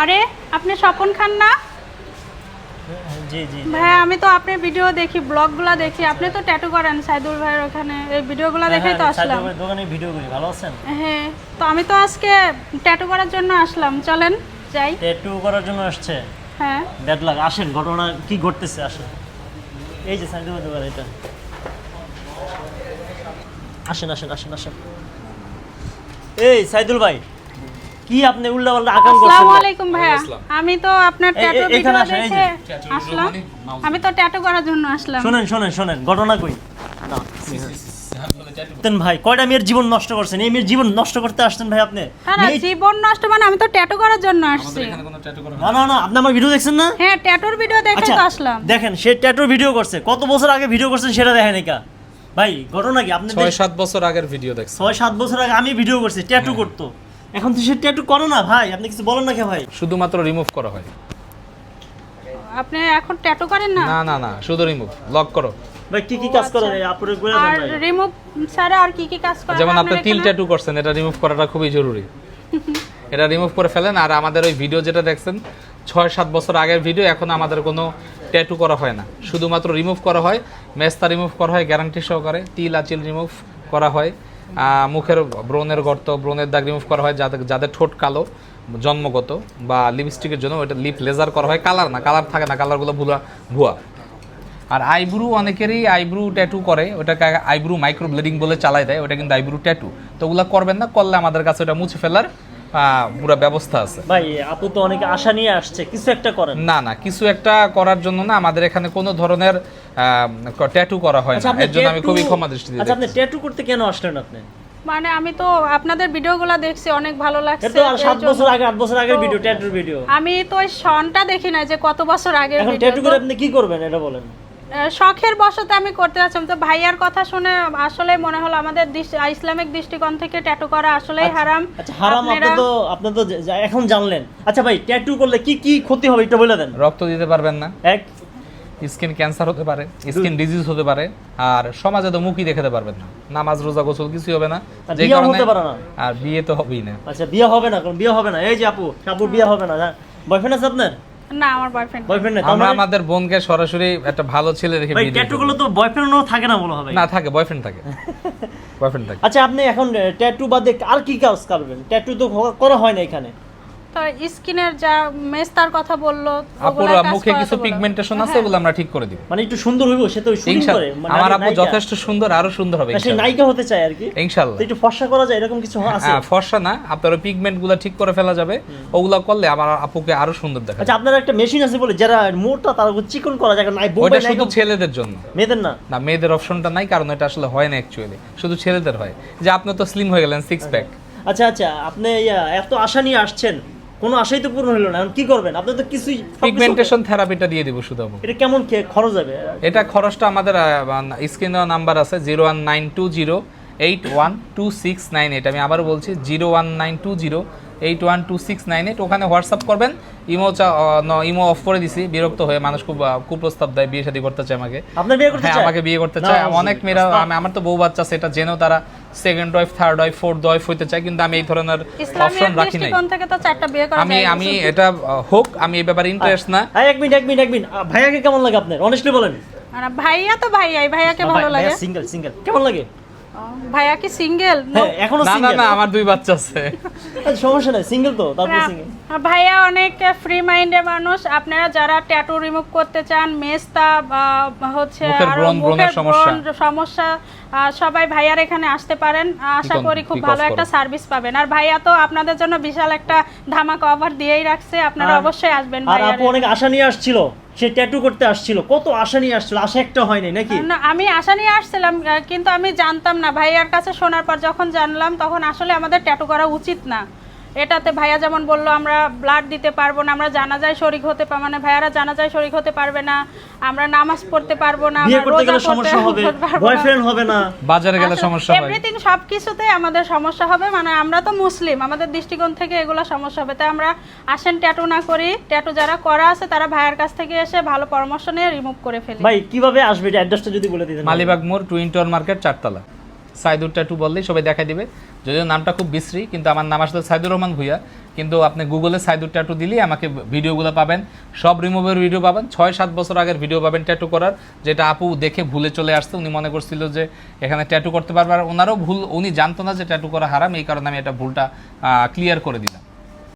আরে আপনি স্বপন খান না? জি জি ভাই আমি তো আপনার ভিডিও দেখি ব্লগগুলো দেখি। আপনি তো ট্যাটু করেন সাইদুল ভাইয়ের ওখানে। এই ভিডিওগুলো দেখেই তো হ্যাঁ, আসলাম। দোকানে ভিডিও করি। ভালো আছেন? হ্যাঁ তো আমি তো আজকে ট্যাটু করার জন্য আসলাম। চলেন যাই। ট্যাটু করার জন্য আসছে। হ্যাঁ। ব্যাড লাগ আসেন ঘটনা কি ঘটতেছে আসেন। এই যে সাইদুল দোকান এটা আসেন আসেন আসেন আসেন। এই সাইদুল ভাই। কি আপনি উল্টা পাল্টা আকাম করছেন? আসসালামু আলাইকুম ভাইয়া। আমি তো আপনার ট্যাটু ভিডিও দেখে আসলাম। আমি তো ট্যাটু করার জন্য আসলাম। শোনেন শোনেন শোনেন ঘটনা কই? না, তেন ভাই কয়টা মেয়ের জীবন নষ্ট করছেন? এই মেয়ের জীবন নষ্ট করতে আসছেন ভাই আপনি? জীবন নষ্ট মানে আমি তো ট্যাটু করার জন্য আসছি। না না না। আপনি আমার ভিডিও দেখছেন না? হ্যাঁ ট্যাটুর ভিডিও দেখে আচ্ছা তো আসলাম। দেখেন সে ট্যাটুর ভিডিও করছে। কত বছর আগে ভিডিও করছেন সেটা দেখেন একা। ভাই ঘটনা কি? আপনি ছয় সাত বছর আগের ভিডিও দেখছি ছয় সাত বছর আগে আমি ভিডিও করছি ট্যাটু করতো। এখন তো সে ট্যাটু করে না ভাই আপনি কিছু বলেন না কে ভাই? শুধুমাত্র রিমুভ করা হয়। আপনি এখন ট্যাটু করেন না? না না না শুধু রিমুভ লক করো। ভাই কি কি কাজ করেন? আপুরে দেন আর ভাই। রিমুভ ছাড়া আর কি কি কাজ করেন? যেমন আপনি তিল ট্যাটু করছেন এটা রিমুভ করাটা খুবই জরুরি। এটা রিমুভ করে ফেলেন আর আমাদের ওই ভিডিও যেটা দেখছেন ছয় সাত বছর আগের ভিডিও এখন আমাদের কোনো ট্যাটু করা হয় না। শুধুমাত্র রিমুভ করা হয় মেস্তা রিমুভ করা হয় গ্যারান্টি সহকারে তিল আচিল রিমুভ করা হয়। মুখের ব্রণের গর্ত, ব্রণের দাগ রিমুভ করা হয় যাদের যাদের ঠোঁট কালো, জন্মগত, বা লিপস্টিকের জন্য ওইটা লিপ লেজার করা হয়। কালার না কালার থাকে না কালারগুলো ভুয়া ভুয়া। আর আইব্রু অনেকেরই আইব্রু ট্যাটু করে, ওটাকে আইব্রু মাইক্রো ব্লিডিং বলে চালাই দেয়, ওটা কিন্তু আইব্রু ট্যাটু তো ওগুলো করবেন না, করলে আমাদের কাছে ওটা মুছে ফেলার পুরো ব্যবস্থা আছে। ভাই আপু তো অনেকে আশা নিয়ে আসছে কিছু একটা করেন। না না কিছু একটা করার জন্য না আমাদের এখানে কোনো ধরনের ট্যাটু করা হয় আচ্ছা না। এর জন্য আমি খুবই ক্ষমা দৃষ্টি আচ্ছা আপনি ট্যাটু করতে কেন আসলেন আপনি? মানে আমি তো আপনাদের ভিডিওগুলো দেখছি অনেক ভালো লাগছে। তো আর সাত এই জন্য- বছর আগে আট বছর আগের ভিডিও ট্যাটুর ভিডিও আমি তো ওই সনটা দেখি না যে কত বছর আগের এখন ট্যাটু করে আপনি কি করবেন এটা বলেন। শখের বশতে আমি করতে যাচ্ছিলাম তো ভাইয়ার কথা শুনে আসলে মনে হলো আমাদের ইসলামিক দৃষ্টিকোণ থেকে ট্যাটু করা আসলেই হারাম। আচ্ছা হারাম আপনি তো আপনি তো এখন জানলেন। আচ্ছা ভাই ট্যাটু করলে কি কি ক্ষতি হবে এটা বলে দেন। রক্ত দিতে পারবেন না। এক। স্কিন ক্যান্সার হতে পারে স্কিন ডিজিজ হতে পারে আর সমাজে তো মুখই দেখাতে পারবেন না। নামাজ রোজা গোসল কিছুই হবে না। যে কারণে হতে পারে না। আর বিয়ে তো হবেই না। আচ্ছা বিয়ে হবে না কারণ বিয়ে হবে না। এই যে আপু আপুর বিয়ে হবে না। বয়ফ্রেন্ড আছে আপনার? না আমার বয়ফ্রেন্ড বয়ফ্রেন্ড আমরা আমাদের বোনকে সরাসরি একটা ভালো ছেলে রেখে বিয়ে দিয়ে ট্যাটু গুলো তো বয়ফ্রেন্ডও থাকে না মনে হবে। না থাকে বয়ফ্রেন্ড থাকে। বয়ফ্রেন্ড থাকে। আচ্ছা আপনি এখন ট্যাটু বাদে আর কি কাজ করবেন? ট্যাটু তো করা হয় না এখানে। তো স্কিনের যা মেস্তার কথা বলল আপুর মুখে কিছু পিগমেন্টেশন আছে হ্যাঁ। ওগুলো আমরা ঠিক করে দিব। মানে একটু সুন্দর হইব সে তো শুটিং করে মানে আমার আপু যথেষ্ট সুন্দর আরও সুন্দর হবে সে নায়িকা হতে চায় আর কি। ইনশাআল্লাহ একটু ফর্সা করা যায় এরকম কিছু আছে? হ্যাঁ ফর্সা না আপনার পিগমেন্টগুলা ঠিক করে ফেলা যাবে। ওগুলা করলে আমার আপুকে আরও সুন্দর দেখা আচ্ছা আপনার একটা মেশিন আছে বলে যারা মোটা তারা চিকন করা যায় শুধু ছেলেদের জন্য। মেয়েদের না? না মেয়েদের অপশনটা নাই কারণ এটা আসলে হয় না অ্যাকচুয়ালি শুধু ছেলেদের হয়। যে আপনি তো স্লিম হয়ে গেলেন সিক্স প্যাক আচ্ছা আচ্ছা আপনি এত আশা নিয়ে আসছেন কোনো আশাই তো পূর্ণ হলো না। এখন কি করবেন? আপনি তো কিছুই পিগমেন্টেশন থেরাপিটা দিয়ে দিব শুধু এটা কেমন খরচ যাবে এটা খরচটা আমাদের স্ক্রিনে নাম্বার আছে zero one nine two zero eight one two six nine eight আমি আবারও বলছি zero one nine two zero eight one two six nine eight ওখানে হোয়াটসঅ্যাপ করবেন। ইমো চা ইমো অফ করে দিছি। বিরক্ত হয়ে মানুষ খুব কুপ্রস্তাব দেয় বিয়ে শাদী করতে চায় আমাকে। আপনার বিয়ে করতে হ্যাঁ চায়? আমাকে বিয়ে করতে চায়। অনেক মেয়েরা আমি আমার তো বউ বাচ্চা সেটা জেনেও তারা second wife third wife fourth wife হইতে চায় কিন্তু আমি এই ধরনের অপশন রাখি নাই। দৃষ্টিকোণ থেকে তো চারটা বিয়ে করা আমি আমি এটা হোক আমি এই ব্যাপারে ইন্টারেস্ট না। হ্যাঁ এক মিনিট এক মিনিট এক মিনিট। ভাইয়াকে কেমন লাগে আপনার? অনেস্টলি বলেন। আর ভাইয়া তো ভাইয়াই ভাইয়াকে ভালো লাগে। সিঙ্গেল সিঙ্গেল কেমন লাগে? ভাইয়া কি সিঙ্গেল? হ্যাঁ এখনও না না না আমার দুই বাচ্চা আছে। সমস্যা নাই সিঙ্গেল তো তারপর সিঙ্গেল। ভাইয়া অনেক ফ্রি মাইন্ডের মানুষ। আপনারা যারা ট্যাটু রিমুভ করতে চান মেস্তা হচ্ছে আরও মুখের সমস্যা। সমস্যা সবাই ভাইয়ার এখানে আসতে পারেন। আশা করি খুব ভালো একটা সার্ভিস পাবেন। আর ভাইয়া তো আপনাদের জন্য বিশাল একটা ধামাকা অফার দিয়েই রাখছে। আপনারা অবশ্যই আসবেন ভাইয়া আর আপু অনেক আশা নিয়ে আসছিল। সে ট্যাটু করতে আসছিল। কত আশা নিয়ে আসছিল? আশা একটা হয়নি নাকি? না, আমি আশা নিয়ে আসছিলাম কিন্তু আমি জানতাম না। ভাইয়ার কাছে শোনার পর যখন জানলাম, তখন আসলে আমাদের ট্যাটু করা উচিত না। এটাতে ভাইয়া যেমন বলল আমরা ব্লাড দিতে পারব না আমরা জানাজায় শরিক হতে পারব মানে ভাইয়ারা জানাজায় শরিক হতে পারবে না আমরা নামাজ পড়তে পারব না বিয়ে করতে গেলে সমস্যা হবে বয়ফ্রেন্ড হবে না। বাজারে গেলে সমস্যা হয়। এভরিথিং সব কিছুতে আমাদের সমস্যা হবে মানে আমরা তো মুসলিম আমাদের দৃষ্টিকোণ থেকে এগুলো সমস্যা হবে। তাই আমরা আসেন ট্যাটু না করি ট্যাটু যারা করা আছে তারা ভাইয়ার কাছ থেকে এসে ভালো পরামর্শ নিয়ে রিমুভ করে ফেলি। ভাই কীভাবে আসবে? এটা অ্যাড্রেসটা যদি বলে দিতেন। মালিবাগ মোড় টুইন টাওয়ার মার্কেট চারতলা। সাইদুর ট্যাটু বললেই সবাই দেখা দিবে। যদিও নামটা খুব বিশ্রী, কিন্তু আমার নাম আসলে সাইদুর রহমান ভুইয়া। কিন্তু আপনি গুগলে সাইদুর ট্যাটু দিলেই আমাকে ভিডিওগুলো পাবেন। সব রিমুভের ভিডিও পাবেন। ছয় সাত বছর আগের ভিডিও পাবেন ট্যাটু করার, যেটা আপু দেখে ভুলে চলে আসছে। উনি মনে করছিল যে এখানে ট্যাটু করতে পারবে। আর ওনারও ভুল, উনি জানতো না যে ট্যাটু করা হারাম, এই কারণে আমি এটা ভুলটা ক্লিয়ার করে দিলাম।